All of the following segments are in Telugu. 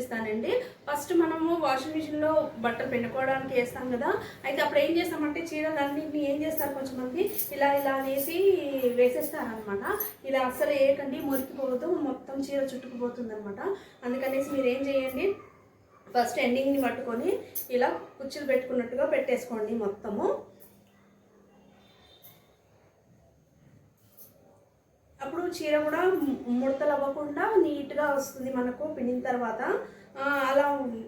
చూపిస్తానండి. ఫస్ట్ మనము వాషింగ్ మిషన్లో బట్టలు పిండుకోవడానికి వేస్తాం కదా. అయితే అప్పుడు ఏం చేస్తామంటే చీరలన్నింటినీ ఏం చేస్తారు కొంచెం ఇలా ఇలా అనేసి వేసేస్తారనమాట ఇలా అస్సలు వేయకండి మురికిపోవద్దు మొత్తం చీర చుట్టుకుపోతుంది అనమాట అందుకనేసి మీరు ఏం చేయండి? ఫస్ట్ ఎండింగ్ని పట్టుకొని ఇలా కుచ్చులు పెట్టుకున్నట్టుగా పెట్టేసుకోండి మొత్తము అప్పుడు చీర కూడా ముడతలు అవ్వకుండా నీట్గా వస్తుంది మనకు పిండిన తర్వాత. అలా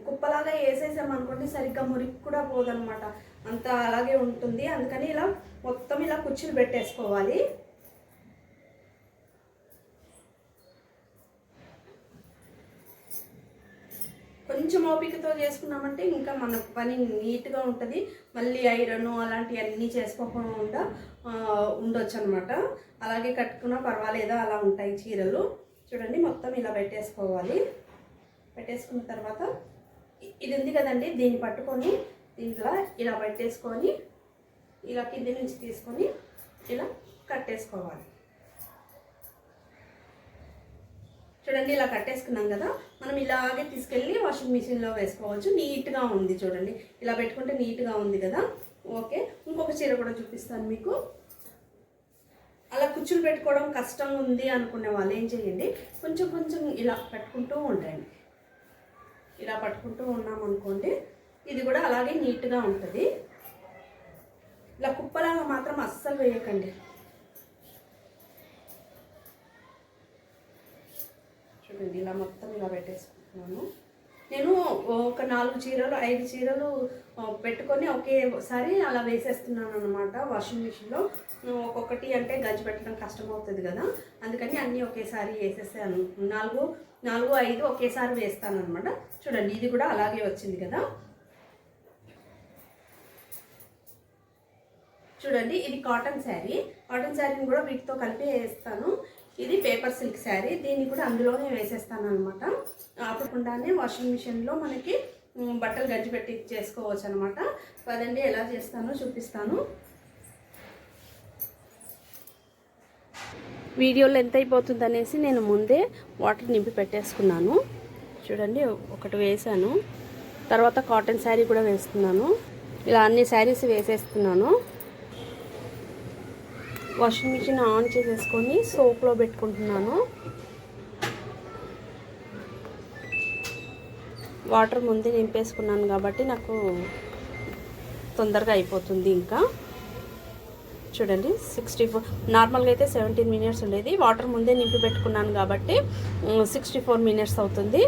కుప్పలాగా వేసేసామనుకోండి సరిగ్గా మురికి కూడా పోదనమాట అంత అలాగే ఉంటుంది. అందుకని ఇలా మొత్తం ఇలా కుర్చీలు పెట్టేసుకోవాలి. కొంచెం ఓపికతో చేసుకున్నామంటే ఇంకా మన పని నీట్గా ఉంటుంది. మళ్ళీ ఐరన్ అలాంటివన్నీ చేసుకోకుండా ఉండొచ్చు అనమాట అలాగే కట్టుకున్నా పర్వాలేదా అలా ఉంటాయి చీరలు. చూడండి మొత్తం ఇలా పెట్టేసుకోవాలి. పెట్టేసుకున్న తర్వాత ఇది ఉంది కదండి దీన్ని పట్టుకొని దీంట్లో ఇలా పెట్టేసుకొని ఇలా కింది నుంచి తీసుకొని ఇలా కట్టేసుకోవాలి. చూడండి ఇలా కట్టేసుకున్నాం కదా మనం ఇలాగే తీసుకెళ్ళి వాషింగ్ మిషన్లో వేసుకోవచ్చు. నీట్గా ఉంది చూడండి. ఇలా పెట్టుకుంటే నీట్గా ఉంది కదా. ఓకే ఇంకొక చీర కూడా చూపిస్తాను మీకు. అలా కుచ్చులు పెట్టుకోవడం కష్టం ఉంది అనుకునే వాళ్ళు ఏం చేయండి కొంచెం కొంచెం ఇలా పెట్టుకుంటూ ఉండండి. ఇలా పట్టుకుంటూ ఉన్నాం అనుకోండి ఇది కూడా అలాగే నీట్గా ఉంటుంది. ఇలా కుప్పలాగా మాత్రం అస్సలు వేయకండి. అయిపోయింది ఇలా మొత్తం ఇలా పెట్టేసుకుంటున్నాను నేను ఒక నాలుగు చీరలు ఐదు చీరలు పెట్టుకొని ఒకేసారి అలా వేసేస్తున్నాను అనమాట వాషింగ్ మిషన్లో ఒక్కొక్కటి అంటే గంజి పెట్టడం కష్టం అవుతుంది కదా. అందుకని అన్నీ ఒకేసారి వేసేసాను. నాలుగు నాలుగు ఐదు ఒకేసారి వేస్తాను అనమాట చూడండి ఇది కూడా అలాగే వచ్చింది కదా. చూడండి ఇది కాటన్ శారీ కాటన్ శారీని కూడా వీటితో కలిపి వేస్తాను. ఇది పేపర్ సిల్క్ శారీ. దీన్ని కూడా అందులోనే వేసేస్తాను అనమాట ఆపకుండానే వాషింగ్ మిషన్లో మనకి బట్టలు గజ్జి పెట్టి చేసుకోవచ్చు అనమాట పదండి ఎలా చేస్తానో చూపిస్తాను. వీడియోలో ఎంత అయిపోతుంది అనేసి నేను ముందే వాటర్ నింపి పెట్టేసుకున్నాను. చూడండి ఒకటి వేసాను తర్వాత కాటన్ శారీ కూడా వేస్తున్నాను. ఇలా అన్ని శారీస్ వేసేస్తున్నాను. వాషింగ్ మిషన్ ఆన్ చేసేసుకొని సోప్లో పెట్టుకుంటున్నాను. వాటర్ ముందే నింపేసుకున్నాను కాబట్టి నాకు తొందరగా అయిపోతుంది ఇంకా. చూడండి సిక్స్టీ ఫోర్ నార్మల్గా అయితే సెవెంటీన్ మినిట్స్ ఉండేది. వాటర్ ముందే నింపి పెట్టుకున్నాను కాబట్టి సిక్స్టీ ఫోర్ మినిట్స్ అవుతుంది.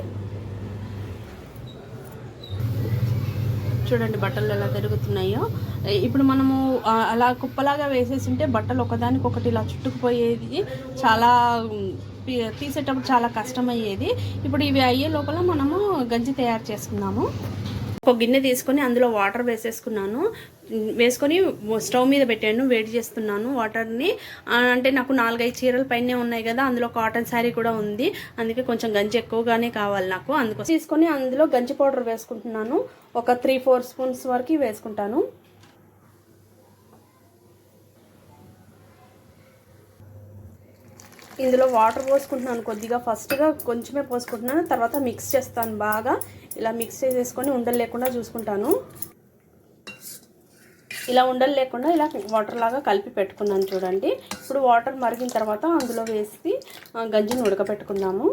చూడండి బట్టలు ఎలా తిరుగుతున్నాయో. ఇప్పుడు మనము అలా కుప్పలాగా వేసేసి ఉంటే బట్టలు ఒకదానికొకటి ఇలా చుట్టుకుపోయేది చాలా తీసేటప్పుడు చాలా కష్టమయ్యేది. ఇప్పుడు ఇవి అయ్యే లోపల మనము గంజి తయారు చేసుకున్నాము ఒక గిన్నె తీసుకొని అందులో వాటర్ వేసేసుకున్నాను. వేసుకొని స్టవ్ మీద పెట్టాను వేడి చేస్తున్నాను వాటర్ని. అంటే నాకు నాలుగైదు చీరల పైనే ఉన్నాయి కదా అందులో కాటన్ శారీ కూడా ఉంది. అందుకే కొంచెం గంజి ఎక్కువగానే కావాలి నాకు. అందుకోసం తీసుకొని అందులో గంజి పౌడర్ వేసుకుంటున్నాను. ఒక త్రీ ఫోర్ స్పూన్స్ వరకు వేసుకుంటాను. ఇందులో వాటర్ పోసుకుంటున్నాను కొద్దిగా. ఫస్ట్గా కొంచెమే పోసుకుంటున్నాను తర్వాత మిక్స్ చేస్తాను బాగా. ఇలా మిక్స్ చేసేసుకొని ఉండలు లేకుండా చూసుకుంటాను. ఇలా ఉండలు లేకుండా ఇలా వాటర్ లాగా కలిపి పెట్టుకున్నాను చూడండి. ఇప్పుడు వాటర్ మరిగిన తర్వాత అందులో వేసి గంజిని ఉడకబెట్టుకున్నాము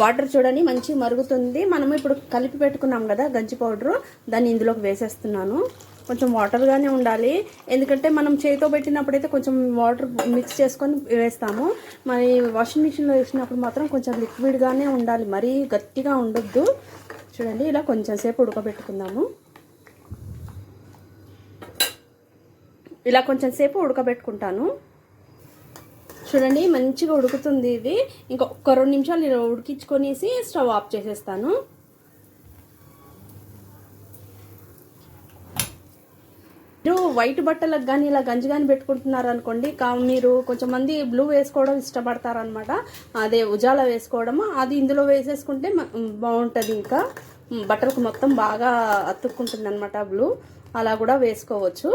వాటర్ చూడండి మంచి మరుగుతుంది. మనము ఇప్పుడు కలిపి పెట్టుకున్నాం కదా గంజి పౌడరు దాన్ని ఇందులోకి వేసేస్తున్నాను. కొంచెం వాటర్గానే ఉండాలి. ఎందుకంటే మనం చేతితో పెట్టినప్పుడైతే కొంచెం వాటర్ మిక్స్ చేసుకొని వేస్తాము. మరి వాషింగ్ మిషన్లో వేసినప్పుడు మాత్రం కొంచెం లిక్విడ్గానే ఉండాలి. మరీ గట్టిగా ఉండొద్దు. చూడండి ఇలా కొంచెం సేపు ఉడకబెట్టుకుందాము. ఇలా కొంచెం సేపు ఉడకబెట్టుకుంటాను. చూడండి మంచిగా ఉడుకుతుంది ఇది. ఇంకా ఒక్క రెండు నిమిషాలు నేను ఉడికించుకొనేసి స్టవ్ ఆఫ్ చేసేస్తాను. మీరు వైట్ బట్టలకు కానీ ఇలా గంజి కానీ పెట్టుకుంటున్నారు అనుకోండి కా మీరు కొంచెం మంది బ్లూ వేసుకోవడం ఇష్టపడతారనమాట. అదే ఉజాల వేసుకోవడము అది ఇందులో వేసేసుకుంటే బాగుంటుంది ఇంకా. బట్టలకు మొత్తం బాగా అతుక్కుంటుంది అనమాట బ్లూ. అలా కూడా వేసుకోవచ్చు.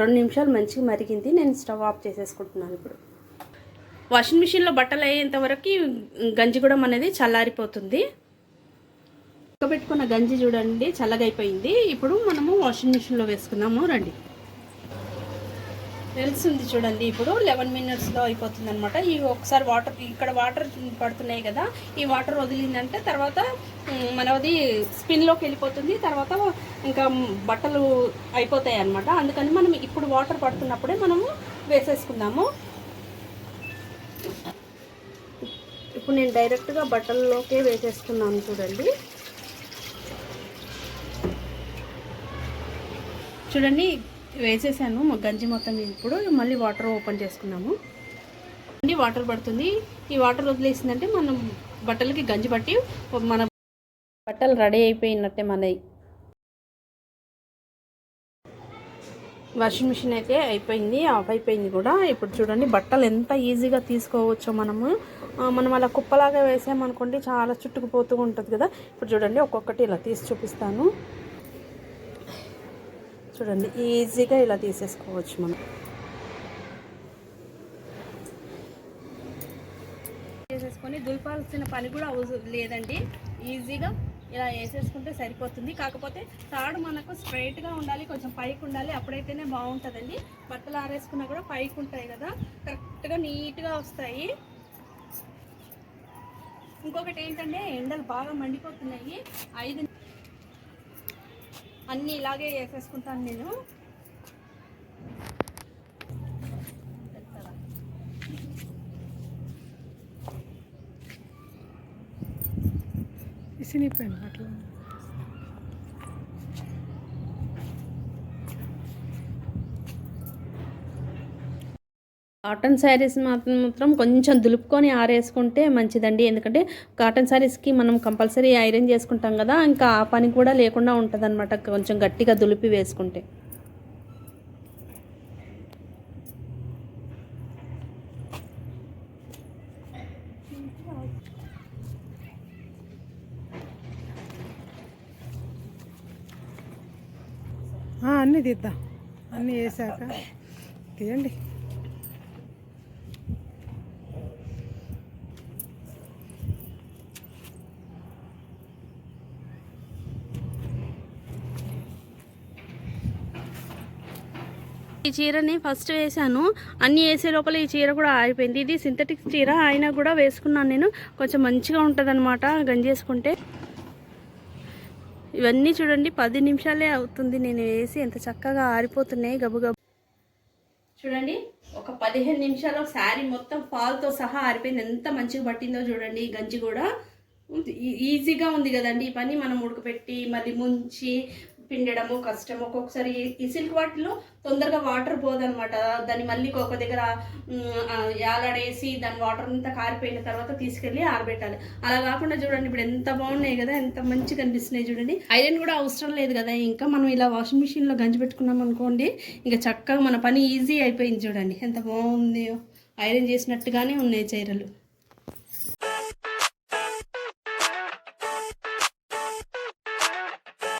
రెండు నిమిషాలు మంచిగా మరిగింది నేను స్టవ్ ఆఫ్ చేసేసుకుంటున్నాను ఇప్పుడు. వాషింగ్ మిషన్లో బట్టలు అయ్యేంత వరకు గంజి కూడా అనేది చల్లారిపోతుంది. ఉడకబెట్టుకున్న గంజి చూడండి చల్లగా అయిపోయింది ఇప్పుడు మనము వాషింగ్ మిషన్లో వేసుకుందాము రండి. తెలుస్తుంది చూడండి. ఇప్పుడు లెవెన్ మినిట్స్లో అయిపోతుంది అనమాట ఈ ఒకసారి వాటర్ ఇక్కడ వాటర్ పడుతున్నాయి కదా ఈ వాటర్ వదిలిందంటే తర్వాత మనది స్పిన్లోకి వెళ్ళిపోతుంది. తర్వాత ఇంకా బట్టలు అయిపోతాయి అనమాట అందుకని మనం ఇప్పుడు వాటర్ పడుతున్నప్పుడే మనము వేసేసుకుందాము. ఇప్పుడు నేను డైరెక్ట్గా బట్టల్లోకే వేసేస్తున్నాను చూడండి. చూడండి వేసేసాను. గంజి మొత్తం ఇప్పుడు మళ్ళీ వాటర్ ఓపెన్ చేసుకున్నాము. అండి వాటర్ పడుతుంది. ఈ వాటర్ వదిలేసిందంటే మనం బట్టలకి గంజి పట్టి మన బట్టలు రెడీ అయిపోయినట్టే మనవి వాషింగ్ మిషన్ అయితే అయిపోయింది. ఆఫ్ అయిపోయింది కూడా. ఇప్పుడు చూడండి బట్టలు ఎంత ఈజీగా తీసుకోవచ్చో మనము. మనం అలా కుప్పలాగా వేసామనుకోండి చాలా చుట్టుకుపోతూ ఉంటుంది కదా. ఇప్పుడు చూడండి ఒక్కొక్కటి ఇలా తీసి చూపిస్తాను. చూడండి ఈజీగా ఇలా తీసేసుకోవచ్చు మనం. వేసేసుకొని దులపాల్సిన పని కూడా లేదండి. ఈజీగా ఇలా వేసేసుకుంటే సరిపోతుంది. కాకపోతే తాడు మనకు స్ట్రైట్గా ఉండాలి కొంచెం పైకి ఉండాలి అప్పుడైతేనే బాగుంటుందండి. బట్టలు ఆరేసుకున్నా కూడా పైకి ఉంటాయి కదా కరెక్ట్గా నీట్గా వస్తాయి. ఇంకొకటి ఏంటంటే ఎండలు బాగా మండిపోతున్నాయి. ఐదు అన్నీ ఇలాగే వేసేసుకుంటాను నేను. ఇసినిపోయాను అట్లా? కాటన్ శారీస్ మాత్రం మాత్రం కొంచెం దులుపుకొని ఆరేసుకుంటే మంచిదండి. ఎందుకంటే కాటన్ శారీస్కి మనం కంపల్సరీ ఐరన్ చేసుకుంటాం కదా ఇంకా ఆ పని కూడా లేకుండా ఉంటుంది కొంచెం గట్టిగా దులిపి వేసుకుంటే. అన్నీ తీద్దాం. అన్నీ వేసాక తీయండి. ఈ చీరని ఫస్ట్ వేసాను అన్ని వేసే లోపల ఈ చీర కూడా ఆరిపోయింది ఇది సింథటిక్ చీర. అయినా కూడా వేసుకున్నాను నేను. కొంచెం మంచిగా ఉంటుంది అనమాట గంజేసుకుంటే. ఇవన్నీ చూడండి పది నిమిషాలే అవుతుంది నేను వేసి ఎంత చక్కగా ఆరిపోతున్నాయి గబుగబు. చూడండి ఒక పదిహేను నిమిషాలు శారీ మొత్తం ఫాల్తో సహా ఆరిపోయింది. ఎంత మంచిగా పట్టిందో చూడండి గంజి కూడా. ఈజీగా ఉంది కదండి. ఈ పని మనం ఉడకపెట్టి మళ్ళీ ముంచి పిండడము కష్టం ఒక్కొక్కసారి ఈ సిల్క్ వాటిలో తొందరగా వాటర్ పోదనమాట దాన్ని మళ్ళీ ఒక దగ్గర యాలడేసి యాలాడేసి దాని వాటర్ అంతా కారిపోయిన తర్వాత తీసుకెళ్ళి ఆరబెట్టాలి. అలా కాకుండా చూడండి ఇప్పుడు ఎంత బాగున్నాయి కదా ఎంత మంచిగా కనిపిస్తున్నాయి చూడండి. ఐరన్ కూడా అవసరం లేదు కదా ఇంకా మనం ఇలా వాషింగ్ మిషన్లో గంజి పెట్టుకున్నాం అనుకోండి ఇంకా చక్కగా మన పని ఈజీ అయిపోయింది చూడండి. ఎంత బాగుంది. ఐరన్ చేసినట్టుగానే ఉన్నాయి చీరలు.